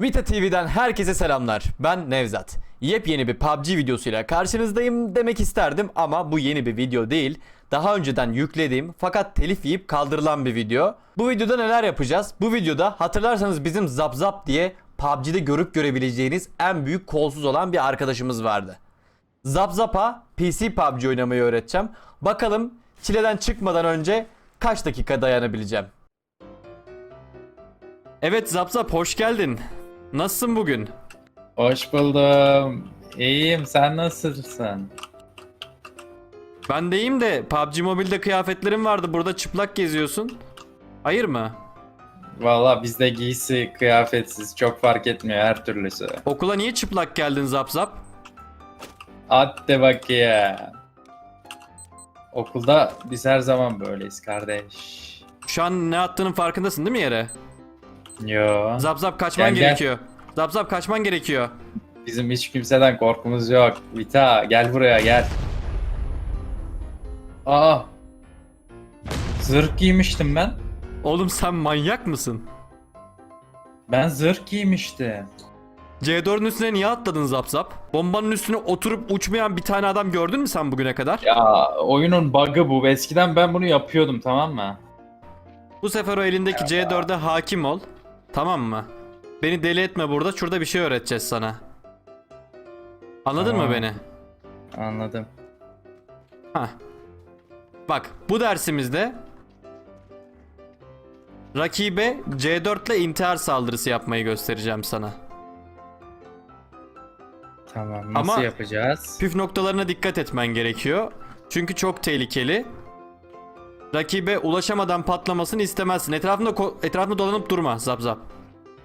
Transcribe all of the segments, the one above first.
Vita TV'den herkese selamlar. Ben Nevzat. Yepyeni bir PUBG videosuyla karşınızdayım demek isterdim ama bu yeni bir video değil. Daha önceden yüklediğim fakat telif yiyip kaldırılan bir video. Bu videoda neler yapacağız? Bu videoda hatırlarsanız bizim Zap Zap diye PUBG'de görüp görebileceğiniz en büyük kolsuz olan bir arkadaşımız vardı. Zap Zap'a PC PUBG oynamayı öğreteceğim. Bakalım çileden çıkmadan önce kaç dakika dayanabileceğim. Evet Zap Zap hoş geldin. Nasılsın bugün? Hoş buldum. İyiyim. Sen nasılsın? Ben de iyiyim de PUBG Mobile'de kıyafetlerin vardı. Burada çıplak geziyorsun. Hayır mı? Valla bizde giysi kıyafetsiz çok fark etmiyor her türlüsü. Okula niye çıplak geldin Zap Zap? Hadi bakayım. Okulda biz her zaman böyleyiz kardeş. Şu an ne attığının farkındasın değil mi yere? Yo. Zap Zap kaçman Gel, gel. gerekiyor. Zap Zap kaçman gerekiyor. Bizim hiç kimseden korkumuz yok. Vita gel buraya gel. Aa. Zırh giymiştim ben. Oğlum sen manyak mısın? Ben zırh giymiştim. C4'ün üstüne niye atladın Zap Zap? Bombanın üstüne oturup uçmayan bir tane adam gördün mü sen bugüne kadar? Ya oyunun bug'ı bu. Eskiden ben bunu yapıyordum tamam mı? Bu sefer o elindeki C4'e hakim ol. Tamam mı? Beni deli etme burada. Şurada bir şey öğreteceğiz sana. Anladın mı Tamam. beni? Anladım. Hah. Bak bu dersimizde rakibe C4 ile intihar saldırısı yapmayı göstereceğim sana. Tamam nasıl Ama- yapacağız? Püf noktalarına dikkat etmen gerekiyor. Çünkü çok tehlikeli. Rakibe ulaşamadan patlamasını istemezsin. Etrafında etrafında dolanıp durma zap zap.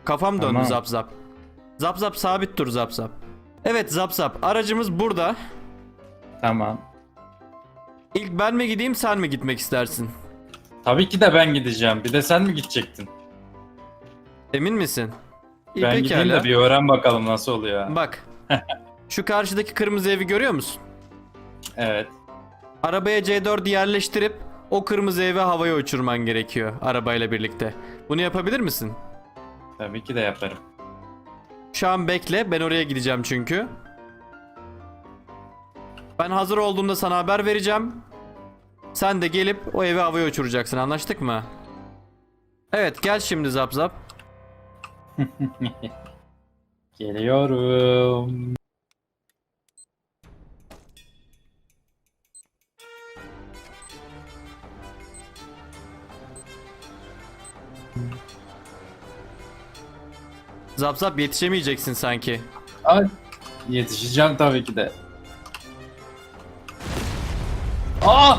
Kafam döndü Tamam. zap zap. Zap zap sabit dur zap zap. Evet zap zap aracımız burada. Tamam. İlk ben mi gideyim sen mi gitmek istersin? Tabii ki de ben gideceğim. Bir de sen mi gidecektin? Emin misin? İyi, ben gideyim pekala. de bir öğren bakalım nasıl oluyor. Bak. Şu karşıdaki kırmızı evi görüyor musun? Evet. Arabaya C4'ü yerleştirip o kırmızı evi havaya uçurman gerekiyor arabayla birlikte. Bunu yapabilir misin? Tabii ki de yaparım. Şu an bekle. Ben oraya gideceğim çünkü. Ben hazır olduğumda sana haber vereceğim. Sen de gelip o evi havaya uçuracaksın. Anlaştık mı? Evet gel şimdi zap zap. Geliyorum. Zap zap yetişemeyeceksin sanki. Ay, yetişeceğim tabii ki de. Aa!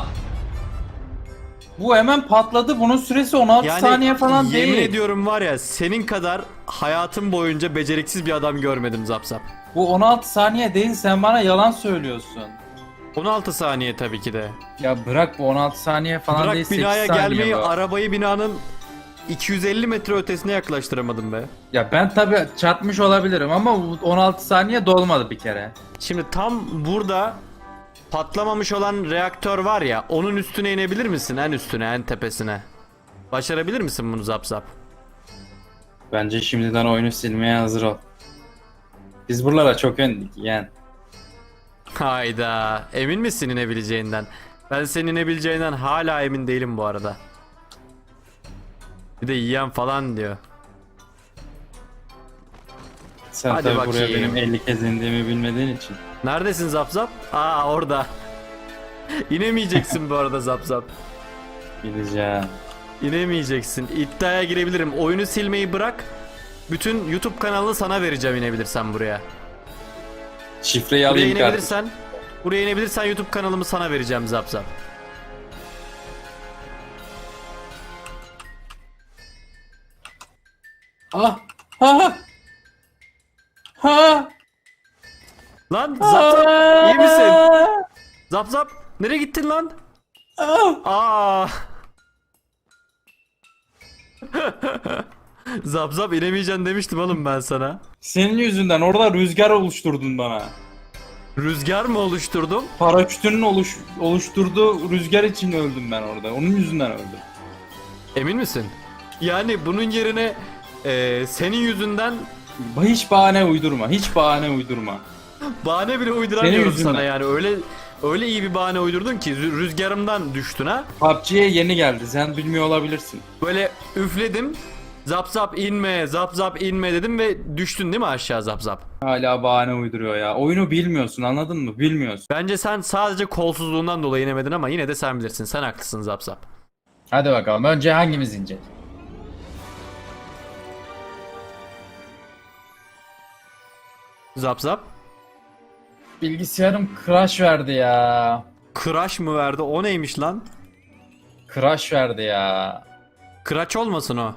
Bu hemen patladı. Bunun süresi 16 saniye falan yemin değil. ediyorum var ya senin kadar hayatım boyunca beceriksiz bir adam görmedim zap zap. Bu 16 saniye değil. Sen bana yalan söylüyorsun. 16 saniye tabii ki de. Ya bırak bu 16 saniye falan Bırak değil. 8 binaya saniye gelmeyi bu. arabayı binanın 250 metre ötesine yaklaştıramadım be. Ya ben tabii çarpmış olabilirim ama bu 16 saniye dolmadı bir kere. Şimdi tam burada patlamamış olan reaktör var ya onun üstüne inebilir misin? En üstüne en tepesine. Başarabilir misin bunu zap zap? Bence şimdiden oyunu silmeye hazır ol. Biz buralara çok öndük yani. Hayda emin misin inebileceğinden? Ben senin inebileceğinden hala emin değilim bu arada. Bir de yiyen falan diyor. Sen Hadi tabii buraya bakayım. benim 50 kez indiğimi bilmediğin için. Neredesin zap zap? Aa orada. İnemeyeceksin bu arada zap zap. Gideceğim. İnemeyeceksin. İddiaya girebilirim. Oyunu silmeyi bırak. Bütün YouTube kanalını sana vereceğim inebilirsen buraya. Şifreyi Buraya alayım kardeşim. inebilirsen, buraya inebilirsen YouTube kanalımı sana vereceğim zap zap. Ah! Ha! Ha! Lan zap zap iyi misin? Zap zap nereye gittin lan? Ah! Aa. zap zap inemeyeceksin demiştim oğlum ben sana. Senin yüzünden orada rüzgar oluşturdun bana. Rüzgar mı oluşturdum? Paraşütünün oluş, oluşturduğu rüzgar için öldüm ben orada. Onun yüzünden öldüm. Emin misin? Yani bunun yerine e, senin yüzünden Hiç bahane uydurma. Hiç bahane uydurma. Bahane bile uyduramıyorum yüzünden. sana yani öyle öyle iyi bir bahane uydurdun ki rü- rüzgarımdan düştün ha. PUBG'ye yeni geldi. Sen bilmiyor olabilirsin. Böyle üfledim. Zap zap inme, zap zap inme dedim ve düştün değil mi aşağı zap zap? Hala bahane uyduruyor ya. Oyunu bilmiyorsun anladın mı? Bilmiyorsun. Bence sen sadece kolsuzluğundan dolayı inemedin ama yine de sen bilirsin. Sen haklısın zap zap. Hadi bakalım önce hangimiz inecek? Zap zap. Bilgisayarım crash verdi ya. Crash mı verdi? O neymiş lan? Crash verdi ya. Crash olmasın o.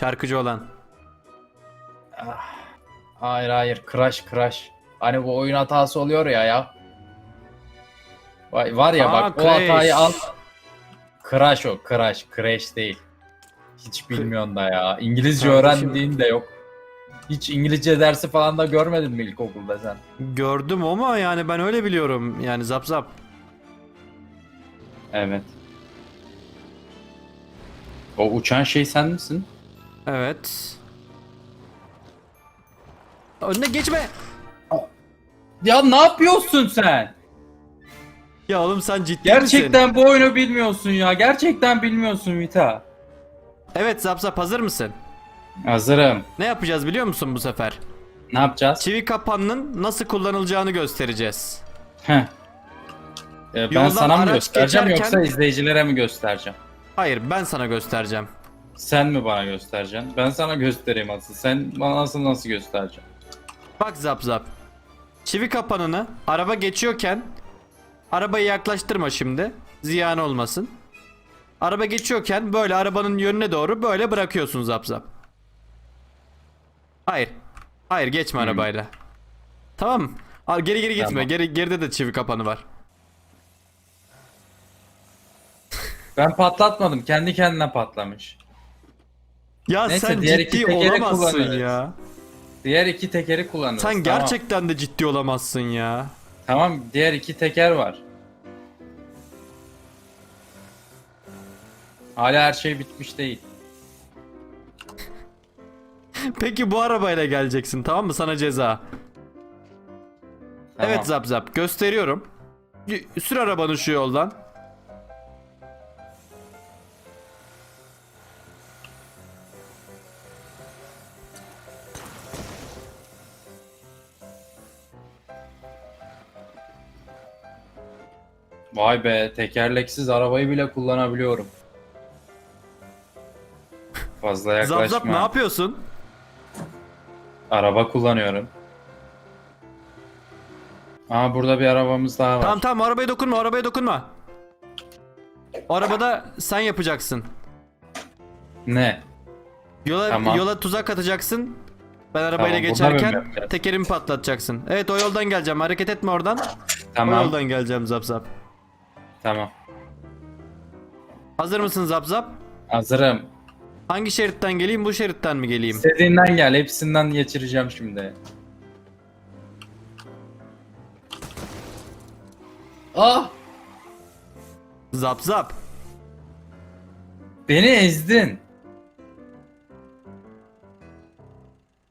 Şarkıcı olan. Hayır hayır crash crash. Hani bu oyun hatası oluyor ya ya. Vay, var ya Aa, bak o crash. hatayı al. Crash o crash crash değil. Hiç bilmiyorsun da ya. İngilizce Kardeşim. öğrendiğin de yok. Hiç İngilizce dersi falan da görmedin mi ilkokulda sen? Gördüm ama yani ben öyle biliyorum. Yani zap zap. Evet. O uçan şey sen misin? Evet. Önüne geçme. Ya ne yapıyorsun sen? Ya oğlum sen ciddi misin? Gerçekten bu oyunu bilmiyorsun ya. Gerçekten bilmiyorsun Vita. Evet zap zap hazır mısın? Hazırım. Ne yapacağız biliyor musun bu sefer? Ne yapacağız? Çivi kapanının nasıl kullanılacağını göstereceğiz. Heh. Ee, ben Yoldan sana mı araç göstereceğim geçerken- yoksa izleyicilere mi göstereceğim? Hayır ben sana göstereceğim. Sen mi bana göstereceksin? Ben sana göstereyim asıl. Sen bana nasıl nasıl göstereceksin? Bak zap zap. Çivi kapanını araba geçiyorken arabayı yaklaştırma şimdi. Ziyan olmasın. Araba geçiyorken böyle arabanın yönüne doğru böyle bırakıyorsun zap zap. Hayır. Hayır geçme Hmm. arabayla. Tamam? Al geri geri gitme. Tamam. Geri geride de çivi kapanı var. Ben patlatmadım. Kendi kendine patlamış. Ya Neyse, sen diğer iki ciddi tekeri olamazsın kullanırız. ya. Diğer iki tekeri kullanırız. Sen Tamam. gerçekten de ciddi olamazsın ya. Tamam diğer iki teker var. Hala her şey bitmiş değil. Peki bu arabayla geleceksin tamam mı? Sana ceza. Tamam. Evet zap zap gösteriyorum. Y- Sür arabanı şu yoldan. Vay be tekerleksiz arabayı bile kullanabiliyorum. Fazla yaklaşma. Zap zap ne yapıyorsun? Araba kullanıyorum. Aa burada bir arabamız daha var. Tamam tamam arabaya dokunma arabaya dokunma. Arabada sen yapacaksın. Ne? Yola Tamam. yola tuzak atacaksın. Ben arabayla Tamam, mı geçerken yapacağız? tekerimi patlatacaksın. Evet o yoldan geleceğim. Hareket etme oradan. O Tamam. yoldan geleceğim zap zap. Tamam. Hazır mısın zap zap? Hazırım. Hangi şeritten geleyim bu şeritten mi geleyim? İstediğinden gel. Hepsinden geçireceğim şimdi. Ah! Zap zap. Beni ezdin.